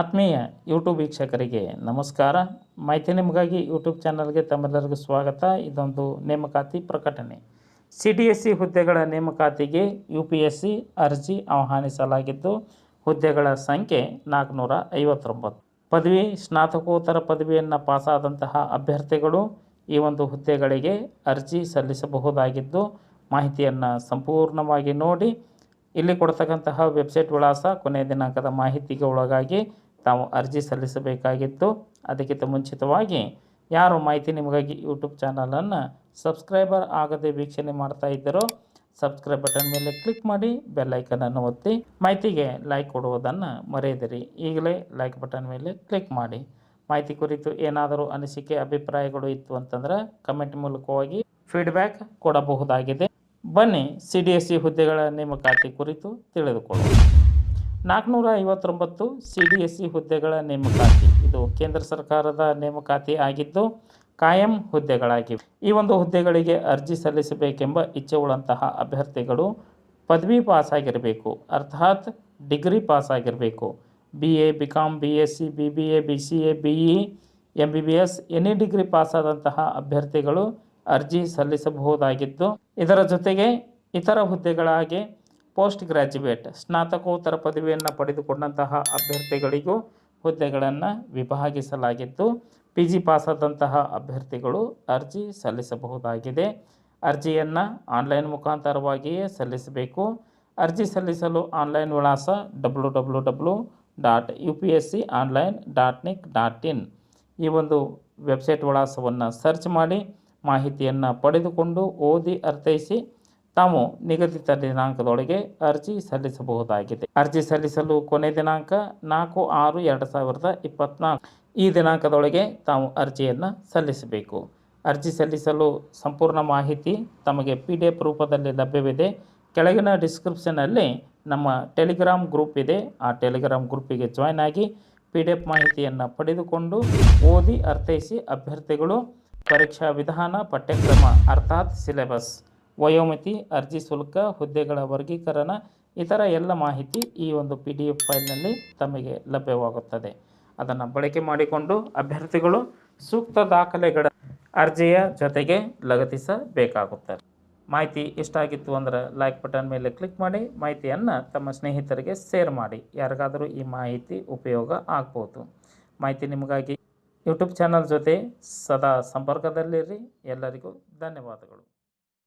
ಆತ್ಮೀಯ ಯೂಟ್ಯೂಬ್ ವೀಕ್ಷಕರಿಗೆ ನಮಸ್ಕಾರ. ಮಾಹಿತಿ ನಿಮಗಾಗಿ ಯೂಟ್ಯೂಬ್ ಚಾನಲ್ಗೆ ತಮ್ಮೆಲ್ಲರಿಗೂ ಸ್ವಾಗತ. ಇದೊಂದು ನೇಮಕಾತಿ ಪ್ರಕಟಣೆ. ಸಿ ಡಿ ಎಸ್ ಸಿ ಹುದ್ದೆಗಳ ನೇಮಕಾತಿಗೆ ಯು ಪಿ ಎಸ್ ಸಿ ಅರ್ಜಿ ಆಹ್ವಾನಿಸಲಾಗಿದ್ದು, ಹುದ್ದೆಗಳ ಸಂಖ್ಯೆ ನಾಲ್ಕುನೂರ ಐವತ್ತೊಂಬತ್ತು ಪದವಿ, ಸ್ನಾತಕೋತ್ತರ ಪದವಿಯನ್ನು ಪಾಸಾದಂತಹ ಅಭ್ಯರ್ಥಿಗಳು ಈ ಒಂದು ಹುದ್ದೆಗಳಿಗೆ ಅರ್ಜಿ ಸಲ್ಲಿಸಬಹುದಾಗಿದ್ದು, ಮಾಹಿತಿಯನ್ನು ಸಂಪೂರ್ಣವಾಗಿ ನೋಡಿ ಇಲ್ಲಿ ಕೊಡ್ತಕ್ಕಂತಹ ವೆಬ್ಸೈಟ್ ವಿಳಾಸ ಕೊನೆಯ ದಿನಾಂಕದ ಮಾಹಿತಿಗೆ ಒಳಗಾಗಿ ತಾವು ಅರ್ಜಿ ಸಲ್ಲಿಸಬೇಕಾಗಿತ್ತು. ಅದಕ್ಕಿಂತ ಮುಂಚಿತವಾಗಿ ಯಾರು ಮಾಹಿತಿ ನಿಮಗಾಗಿ ಯೂಟ್ಯೂಬ್ ಚಾನಲನ್ನು ಸಬ್ಸ್ಕ್ರೈಬರ್ ಆಗದೆ ವೀಕ್ಷಣೆ ಮಾಡ್ತಾ ಇದ್ದರೋ ಸಬ್ಸ್ಕ್ರೈಬ್ ಬಟನ್ ಮೇಲೆ ಕ್ಲಿಕ್ ಮಾಡಿ ಬೆಲ್ಲೈಕನನ್ನು ಒತ್ತಿ, ಮಾಹಿತಿಗೆ ಲೈಕ್ ಕೊಡುವುದನ್ನು ಮರೆಯದಿರಿ. ಈಗಲೇ ಲೈಕ್ ಬಟನ್ ಮೇಲೆ ಕ್ಲಿಕ್ ಮಾಡಿ. ಮಾಹಿತಿ ಕುರಿತು ಏನಾದರೂ ಅನಿಸಿಕೆ, ಅಭಿಪ್ರಾಯಗಳು ಇತ್ತು ಅಂತಂದ್ರೆ ಕಮೆಂಟ್ ಮೂಲಕವಾಗಿ ಫೀಡ್ಬ್ಯಾಕ್ ಕೊಡಬಹುದಾಗಿದೆ. ಬನ್ನಿ ಸಿ ಡಿ ಎಸ್ ಸಿ ಹುದ್ದೆಗಳ ನೇಮಕಾತಿ ಕುರಿತು ತಿಳಿದುಕೊಳ್ಳೋಣ. ನಾಲ್ಕುನೂರ ಐವತ್ತೊಂಬತ್ತು ಸಿ ಡಿ ಎಸ್ ಸಿ ಹುದ್ದೆಗಳ ನೇಮಕಾತಿ. ಇದು ಕೇಂದ್ರ ಸರ್ಕಾರದ ನೇಮಕಾತಿ ಆಗಿದ್ದು ಕಾಯಂ ಹುದ್ದೆಗಳಾಗಿವೆ. ಈ ಒಂದು ಹುದ್ದೆಗಳಿಗೆ ಅರ್ಜಿ ಸಲ್ಲಿಸಬೇಕೆಂಬ ಇಚ್ಛೆ ಉಳ್ಳಂತಹ ಅಭ್ಯರ್ಥಿಗಳು ಪದವಿ ಪಾಸಾಗಿರಬೇಕು. ಅರ್ಥಾತ್ degree ಪಾಸಾಗಿರಬೇಕು. B A B Com B S C, B B A, B C A, B E, M B B S, any degree ಪಾಸಾದಂತಹ ಅಭ್ಯರ್ಥಿಗಳು ಅರ್ಜಿ ಸಲ್ಲಿಸಬಹುದಾಗಿದ್ದು, ಇದರ ಜೊತೆಗೆ ಇತರ ಹುದ್ದೆಗಳಾಗಿ ಪೋಸ್ಟ್ ಗ್ರ್ಯಾಜುಯೇಟ್ ಸ್ನಾತಕೋತ್ತರ ಪದವಿಯನ್ನು ಪಡೆದುಕೊಂಡಂತಹ ಅಭ್ಯರ್ಥಿಗಳಿಗೂ ಹುದ್ದೆಗಳನ್ನು ವಿಭಾಗಿಸಲಾಗಿದ್ದು ಪಿ ಜಿ ಪಾಸಾದಂತಹ ಅಭ್ಯರ್ಥಿಗಳು ಅರ್ಜಿ ಸಲ್ಲಿಸಬಹುದಾಗಿದೆ. ಅರ್ಜಿಯನ್ನು ಆನ್ಲೈನ್ ಮುಖಾಂತರವಾಗಿಯೇ ಸಲ್ಲಿಸಬೇಕು. ಅರ್ಜಿ ಸಲ್ಲಿಸಲು ಆನ್ಲೈನ್ ವಿಳಾಸ W W W dot U P S C online dot nic dot in. ಈ ಒಂದು ವೆಬ್ಸೈಟ್ ವಿಳಾಸವನ್ನು ಸರ್ಚ್ ಮಾಡಿ ಮಾಹಿತಿಯನ್ನು ಪಡೆದುಕೊಂಡು ಓದಿ ಅರ್ಥೈಸಿ ತಾವು ನಿಗದಿತ ದಿನಾಂಕದೊಳಗೆ ಅರ್ಜಿ ಸಲ್ಲಿಸಬಹುದಾಗಿದೆ. ಅರ್ಜಿ ಸಲ್ಲಿಸಲು ಕೊನೆ ದಿನಾಂಕ ನಾಲ್ಕು ಆರು ಎರಡು ಸಾವಿರದ ಇಪ್ಪತ್ತ್ನಾಲ್ಕು ಈ ದಿನಾಂಕದೊಳಗೆ ತಾವು ಅರ್ಜಿಯನ್ನು ಸಲ್ಲಿಸಬೇಕು. ಅರ್ಜಿ ಸಲ್ಲಿಸಲು ಸಂಪೂರ್ಣ ಮಾಹಿತಿ ತಮಗೆ ಪಿ ಡಿ ಎಫ್ ರೂಪದಲ್ಲಿ ಲಭ್ಯವಿದೆ. ಕೆಳಗಿನ ಡಿಸ್ಕ್ರಿಪ್ಷನಲ್ಲಿ ನಮ್ಮ ಟೆಲಿಗ್ರಾಮ್ ಗ್ರೂಪ್ ಇದೆ. ಆ ಟೆಲಿಗ್ರಾಮ್ ಗ್ರೂಪಿಗೆ ಜಾಯ್ನ್ ಆಗಿ ಪಿ ಡಿ ಎಫ್ ಮಾಹಿತಿಯನ್ನು ಪಡೆದುಕೊಂಡು ಓದಿ ಅರ್ಥೈಸಿ ಅಭ್ಯರ್ಥಿಗಳು ಪರೀಕ್ಷಾ ವಿಧಾನ, ಪಠ್ಯಕ್ರಮ ಅರ್ಥಾತ್ ಸಿಲೆಬಸ್. ವಯೋಮಿತಿ, ಅರ್ಜಿ ಶುಲ್ಕ, ಹುದ್ದೆಗಳ ವರ್ಗೀಕರಣ, ಇತರ ಎಲ್ಲ ಮಾಹಿತಿ ಈ ಒಂದು ಪಿ ಡಿ ಎಫ್ ಫೈಲ್ನಲ್ಲಿ ತಮಗೆ ಲಭ್ಯವಾಗುತ್ತದೆ. ಅದನ್ನು ಬಳಕೆ ಮಾಡಿಕೊಂಡು ಅಭ್ಯರ್ಥಿಗಳು ಸೂಕ್ತ ದಾಖಲೆಗಳ ಅರ್ಜಿಯ ಜೊತೆಗೆ ಲಗತ್ತಿಸಬೇಕಾಗುತ್ತದೆ. ಮಾಹಿತಿ ಇಷ್ಟ ಆಗಿತ್ತು ಅಂದರೆ ಲೈಕ್ ಬಟನ್ ಮೇಲೆ ಕ್ಲಿಕ್ ಮಾಡಿ, ಮಾಹಿತಿಯನ್ನು ತಮ್ಮ ಸ್ನೇಹಿತರಿಗೆ ಶೇರ್ ಮಾಡಿ. ಯಾರಿಗಾದರೂ ಈ ಮಾಹಿತಿ ಉಪಯೋಗ ಆಗ್ಬೋದು. ಮಾಹಿತಿ ನಿಮಗಾಗಿ ಯೂಟ್ಯೂಬ್ ಚಾನಲ್ ಜೊತೆ ಸದಾ ಸಂಪರ್ಕದಲ್ಲಿರಿ. ಎಲ್ಲರಿಗೂ ಧನ್ಯವಾದಗಳು.